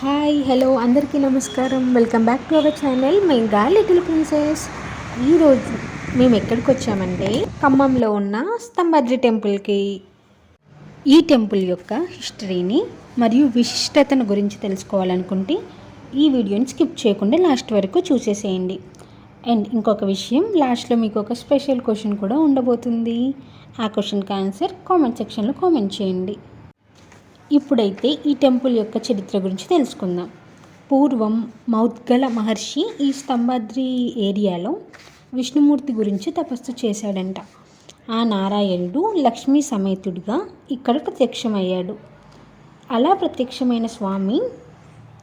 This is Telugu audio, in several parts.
హాయ్ హలో అందరికీ నమస్కారం. Welcome back to our channel mega little princess ఈరోజు మేము ఎక్కడికి వచ్చామంటే ఖమ్మంలో ఉన్న స్తంభాద్రి టెంపుల్కి ఈ టెంపుల్ యొక్క హిస్టరీని మరియు విశిష్టతను గురించి తెలుసుకోవాలనుకుంటే ఈ వీడియోని స్కిప్ చేయకుండా లాస్ట్ వరకు చూసేసేయండి. అండ్ ఇంకొక విషయం లాస్ట్లో మీకు ఒక స్పెషల్ క్వశ్చన్ కూడా ఉండబోతుంది. ఆ క్వశ్చన్కి ఆన్సర్ కామెంట్ సెక్షన్లో కామెంట్ చేయండి. ఇప్పుడైతే ఈ టెంపుల్ యొక్క చరిత్ర గురించి తెలుసుకుందాం. పూర్వం మౌద్గల మహర్షి ఈ స్తంభాద్రి ఏరియాలో విష్ణుమూర్తి గురించి తపస్సు చేశాడంట. ఆ నారాయణుడు లక్ష్మీ సమేతుడిగా ఇక్కడ ప్రత్యక్షమయ్యాడు. అలా ప్రత్యక్షమైన స్వామి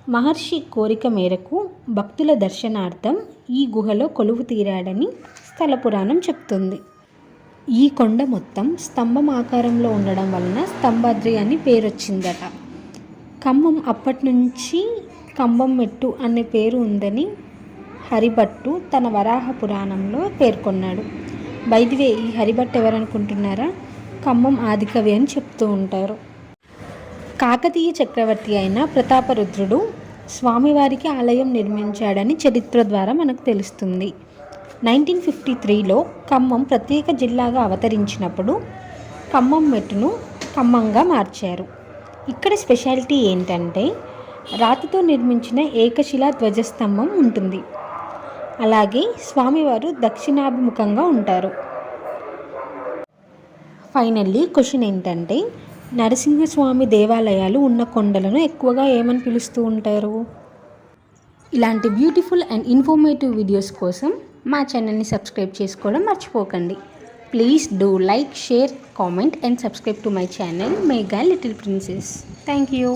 మహర్షి కోరిక మేరకు భక్తుల దర్శనార్థం ఈ గుహలో కొలువు తీరాడని స్థల పురాణం చెప్తుంది. ఈ కొండ మొత్తం స్తంభం ఆకారంలో ఉండడం వలన స్తంభాద్రి అని పేరు వచ్చిందట ఖమ్మం అప్పటి నుంచి కంబం మెట్టు అనే పేరు ఉందని హరిభట్టు తన వరాహ పురాణంలో పేర్కొన్నాడు. బైదివే ఈ హరిభట్ ఎవరనుకుంటున్నారా? ఖమ్మం ఆదికవి అని చెప్తూ ఉంటారు. కాకతీయ చక్రవర్తి అయిన ప్రతాపరుద్రుడు స్వామివారికి ఆలయం నిర్మించాడని చరిత్ర ద్వారా మనకు తెలుస్తుంది. నైన్టీన్ ఫిఫ్టీ త్రీలో ఖమ్మం ప్రత్యేక జిల్లాగా అవతరించినప్పుడు ఖమ్మం మెట్టును ఖమ్మంగా మార్చారు. ఇక్కడ స్పెషాలిటీ ఏంటంటే రాతితో నిర్మించిన ఏకశిలా ధ్వజస్తంభం ఉంటుంది. అలాగే స్వామివారు దక్షిణాభిముఖంగా ఉంటారు. ఫైనల్లీ క్వశ్చన్ ఏంటంటే నరసింహస్వామి దేవాలయాలు ఉన్న కొండలను ఎక్కువగా ఏమని పిలుస్తూ ఉంటారు? ఇలాంటి బ్యూటిఫుల్ అండ్ ఇన్ఫర్మేటివ్ వీడియోస్ కోసం మా ఛానల్ని సబ్స్క్రైబ్ చేసుకోవడం మర్చిపోకండి. Please do like share comment and subscribe to my channel mega little princess thank you